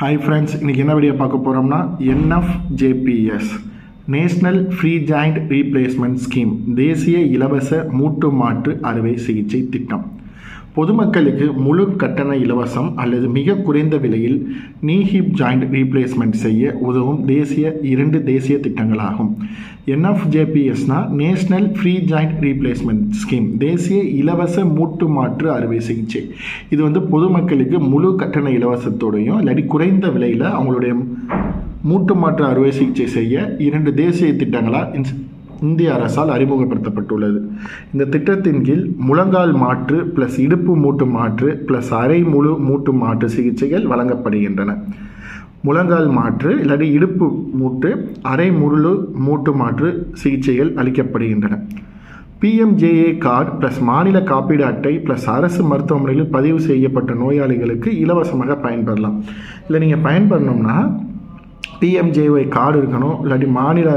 Hi friends இன்றைக்கி என்ன video பார்க்க போகிறோம்னா NFJPS national free joint replacement scheme தேசிய இலவச மூட்டு மாற்று அறுவை சிகிச்சை திட்டம். பொதுமக்களுக்கு முழு கட்டண இலவசம் அல்லது மிக குறைந்த விலையில் நீ ஹிப் ஜாயிண்ட் ரீப்ளேஸ்மெண்ட் செய்ய உதவும் தேசிய இரண்டு தேசிய திட்டங்களாகும். என்எஃப்ஜேபிஎஸ்னா national free joint replacement scheme தேசிய இலவச மூட்டு மாற்று அறுவை சிகிச்சை. இது வந்து பொதுமக்களுக்கு முழு கட்டண இலவசத்தோடையும் இல்லாட்டி குறைந்த விலையில் அவங்களுடைய மூட்டு மாற்று அறுவை சிகிச்சை செய்ய இரண்டு தேசிய திட்டங்களாக இன்ஸ் இந்திய அரசால் அறிமுகப்படுத்தப்பட்டுள்ளது. இந்த திட்டத்தின் கீழ் முழங்கால் மாற்று ப்ளஸ் இடுப்பு மூட்டு மாற்று ப்ளஸ் அரை முழு மூட்டு மாற்று சிகிச்சைகள் வழங்கப்படுகின்றன. முழங்கால் மாற்று இல்லாட்டி இடுப்பு மூட்டு அரை முழு மூட்டு மாற்று சிகிச்சைகள் அளிக்கப்படுகின்றன. பிஎம்ஜேஏ கார்டு ப்ளஸ் மாநில காப்பீடு அட்டை ப்ளஸ் அரசு மருத்துவமனையில் பதிவு செய்யப்பட்ட நோயாளிகளுக்கு இலவசமாக பயன்பெறலாம். இல்லை நீங்கள் பயன்பெறணும்னா பிஎம்ஜேஒய் கார்டு இருக்கணும் இல்லாட்டி மாநில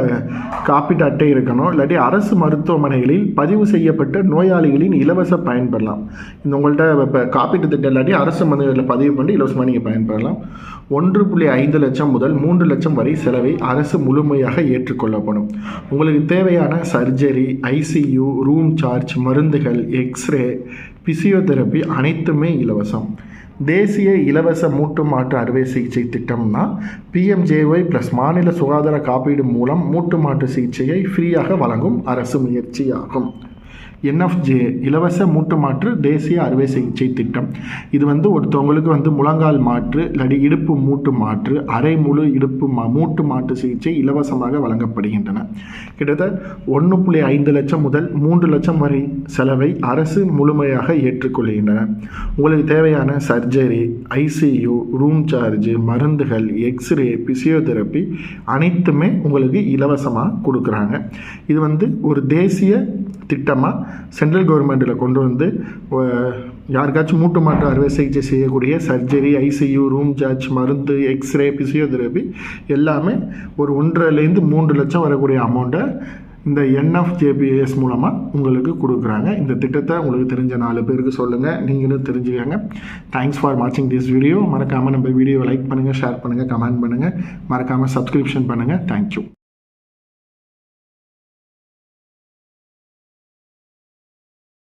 காப்பீட்டு அட்டை இருக்கணும் இல்லாட்டி அரசு மருத்துவமனைகளில் பதிவு செய்யப்பட்ட நோயாளிகளின் இலவச பயன்பெறலாம். இந்த உங்கள்கிட்ட இப்போ காப்பீட்டு திட்டம் இல்லாட்டி அரசு மருந்துகளில் பதிவு பண்ணி இலவசமாக நீங்கள் பயன்பெறலாம். ஒன்று புள்ளி ஐந்து லட்சம் முதல் மூன்று லட்சம் வரை செலவை அரசு முழுமையாக ஏற்றுக்கொள்ளப்படும். உங்களுக்கு தேவையான சர்ஜரி ஐசியூ ரூம் சார்ஜ் மருந்துகள் எக்ஸ்ரே பிசியோதெரப்பி அனைத்துமே இலவசம். தேசிய இலவச மூட்டு மாற்று அறுவை சிகிச்சை திட்டம்னா பிஎம்ஜேஒய் ப்ளஸ் மாநில சுகாதார காப்பீடு மூலம் மூட்டு மாற்று சிகிச்சையை ஃப்ரீயாக வழங்கும் அரசு முயற்சியாகும். என்எஃப்ஜே இலவச மூட்டு மாற்று தேசிய அறுவை சிகிச்சை திட்டம். இது வந்து ஒருத்தவங்களுக்கு வந்து முழங்கால் மாற்று இல்லாட்டி இடுப்பு மூட்டு மாற்று அரை முழு இடுப்பு மா மூட்டு மாற்று சிகிச்சை இலவசமாக வழங்கப்படுகின்றன. கிட்டத்தட்ட ஒன்று புள்ளி ஐந்து லட்சம் முதல் மூன்று லட்சம் வரை செலவை அரசு முழுமையாக ஏற்றுக்கொள்கின்றன. உங்களுக்கு தேவையான சர்ஜரி ஐசியூ ரூம் சார்ஜு மருந்துகள் எக்ஸ்ரே பிசியோதெரப்பி அனைத்துமே உங்களுக்கு இலவசமாக கொடுக்குறாங்க. இது வந்து ஒரு தேசிய திட்டம் திட்டமாக சென்ட்ரல் கவர்மெண்ட்டில் கொண்டு வந்து யாருக்காச்சும் மூட்டு மாற்று அறுவை சிகிச்சை செய்யக்கூடிய சர்ஜரி ஐசியூ ரூம் சார்ஜ் மருந்து எக்ஸ்ரே பிசியோதெரபி எல்லாமே ஒரு ஒன்றரைலேருந்து மூன்று லட்சம் வரக்கூடிய அமௌண்ட்டை இந்த என்எஃப்ஜேபிஎஸ் மூலமாக உங்களுக்கு கொடுக்குறாங்க. இந்த திட்டத்தை உங்களுக்கு தெரிஞ்ச நாலு பேருக்கு சொல்லுங்கள் நீங்களும் தெரிஞ்சுக்கங்க. தேங்க்ஸ் ஃபார் வாட்சிங் திஸ் வீடியோ மறக்காமல் நம்ம வீடியோவை லைக் பண்ணுங்கள் ஷேர் பண்ணுங்கள் கமெண்ட் பண்ணுங்கள் மறக்காமல் சப்ஸ்கிரிப்ஷன் பண்ணுங்கள் தேங்க்யூ